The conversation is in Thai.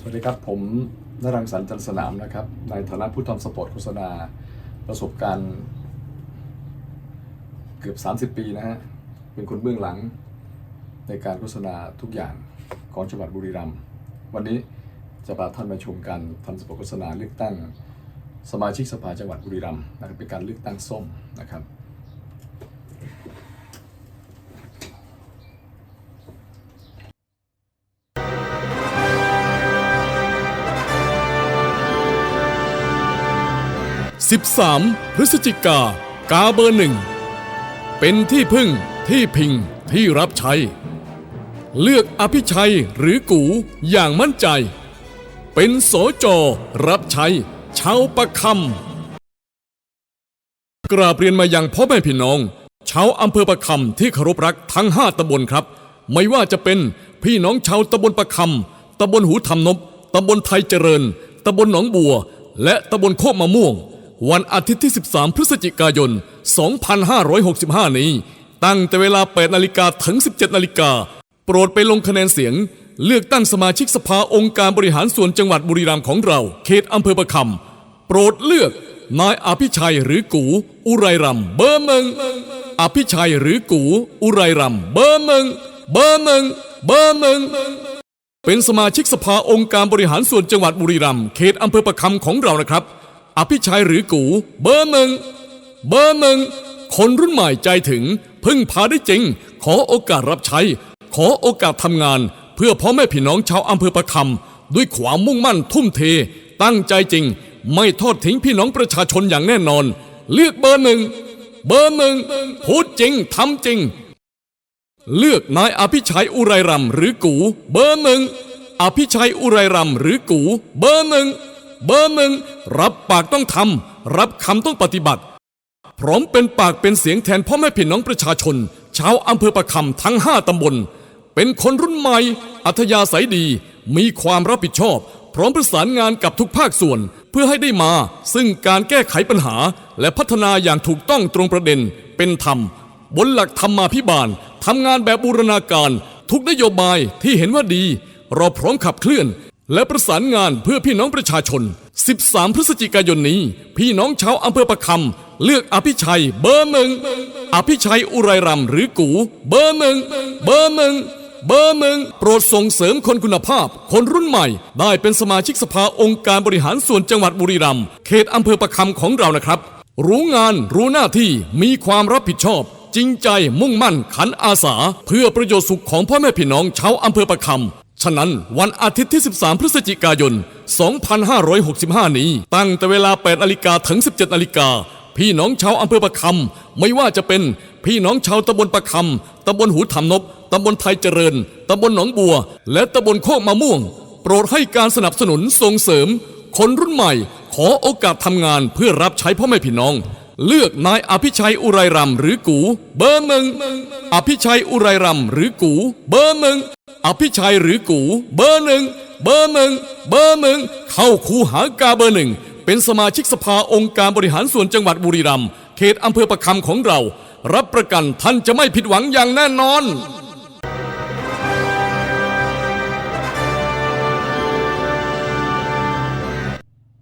สวัสดีครับ ผมนรังสรรจันทร์สนามนะครับ ในฐานะผู้ทำสปอร์ตโฆษณา ประสบการณ์เกือบ 30 ปีนะฮะ เป็นคนเบื้องหลังในการโฆษณาทุกอย่างของจังหวัดบุรีรัมย์วันนี้จะพาท่านมาชมการทำสปอร์ตโฆษณาเลือกตั้งสมาชิกสภาจังหวัดบุรีรัมย์นะครับเป็นการเลือกตั้งส้มนะครับ 13 พฤศจิกากาเบอร์หนึ่ง เป็นที่พึ่งที่พิงที่รับใช้ เลือกอภิชัยหรือกูอย่างมั่นใจ เป็นโสจรับใช้ชาวประคำกราบเรียนมายังพ่อแม่พี่น้องชาวอำเภอประคำที่เคารพรักทั้ง5ตำบลครับ ไม่ว่าจะเป็นพี่น้องชาวตำบลประคำตำบลหูทำนบตำบลไทยเจริญตำบลหนองบัว และตำบลโคกมะม่วง วันอาทิตย์ที่ 13 พฤศจิกายน 2565 นี้ ตั้งแต่เวลา 8 นาฬิกาถึง 17 นาฬิกา โปรดไปลงคะแนนเสียง เลือกตั้งสมาชิกสภาองค์การบริหารส่วนจังหวัดบุรีรัมย์ของเรา เขตอำเภอประคำโปรดเลือก นายอภิชัยหรือกู อุไรรำเบอร์หนึ่งอภิชัยหรือกู อุไรรำเบอร์หนึ่งเบอร์หนึ่งเบอร์หนึ่งเป็นสมาชิกสภาองค์การบริหารส่วนจังหวัดบุรีรัมย์เขตอำเภอประคำของเรานะครับ อภิชัยหรือกู เบอร์หนึ่งเบอร์หนึ่งคนรุ่นใหม่ใจถึง พึ่งพาได้จริง ขอโอกาสรับใช้ ขอโอกาสทำงาน เพื่อพ่อแม่พี่น้องชาวอำเภอประคำด้วยความมุ่งมั่นทุ่มเท ตั้งใจจริง ไม่ทอดทิ้งพี่น้องประชาชนอย่างแน่นอน เลือกเบอร์หนึ่งเบอร์หนึ่งพูดจริงทำจริง เลือกนายอภิชัยอุไรรำหรือกู เบอร์หนึ่งอภิชัยอุไรรำหรือกู เบอร์หนึ่ง เบอร์หนึ่งรับปากต้องทำรับคำต้องปฏิบัติ พร้อมเป็นปากเป็นเสียงแทนพ่อแม่พี่น้องประชาชน ชาวอำเภอประคำทั้ง5ตำบล เป็นคนรุ่นใหม่ อัธยาศัยดี มีความรับผิดชอบ พร้อมประสานงานกับทุกภาคส่วน เพื่อให้ได้มา ซึ่งการแก้ไขปัญหา และพัฒนาอย่างถูกต้องตรงประเด็น เป็นธรรม บนหลักธรรมาภิบาลทำงานแบบบูรณาการ ทุกนโยบายที่เห็นว่าดี เราพร้อมขับเคลื่อน และประสานงานเพื่อพี่น้องประชาชน 13 พฤศจิกายนนี้ พี่น้องชาวอำเภอประคำเลือกอภิชัยเบอร์หนึ่งอภิชัยอุไรรำหรือกู เบอร์หนึ่งเบอร์หนึ่งเบอร์หนึ่งโปรดส่งเสริมคนคุณภาพ คนรุ่นใหม่ ได้เป็นสมาชิกสภาองค์การบริหารส่วนจังหวัดบุรีรัมย์เขตอำเภอประคำของเรานะครับ รู้งานรู้หน้าที่มีความรับผิดชอบ จริงใจมุ่งมั่นขันอาสา เพื่อประโยชน์สุขของพ่อแม่พี่น้องชาวอำเภอประคำ ฉะนั้นวันอาทิตย์ที่ 13 พฤศจิกายน 2565 นี้ ตั้งแต่เวลา 8นาฬิกาถึง 17นาฬิกา พี่น้องชาวอำเภอประคำไม่ว่าจะเป็นพี่น้องชาวตำบลประคำตำบลหูถำนบตำบลไทยเจริญตำบลหนองบัว และตำบลโคกมะม่วง โปรดให้การสนับสนุนส่งเสริม คนรุ่นใหม่ ขอโอกาสทำงานเพื่อรับใช้พ่อแม่พี่น้อง เลือกนายอภิชัยอุไรรำหรือกู เบอร์หนึ่งอภิชัยอุไรรำหรือกู เบอร์หนึ่ง อภิชัยหรือกูเบอร์หนึ่งเบอร์หนึ่งเบอร์หนึ่งเข้าคูหากาเบอร์หนึ่งเป็นสมาชิกสภาองค์การบริหารส่วนจังหวัดบุรีรัมย์เขตอำเภอประคำของเรา รับประกันท่านจะไม่ผิดหวังอย่างแน่นอน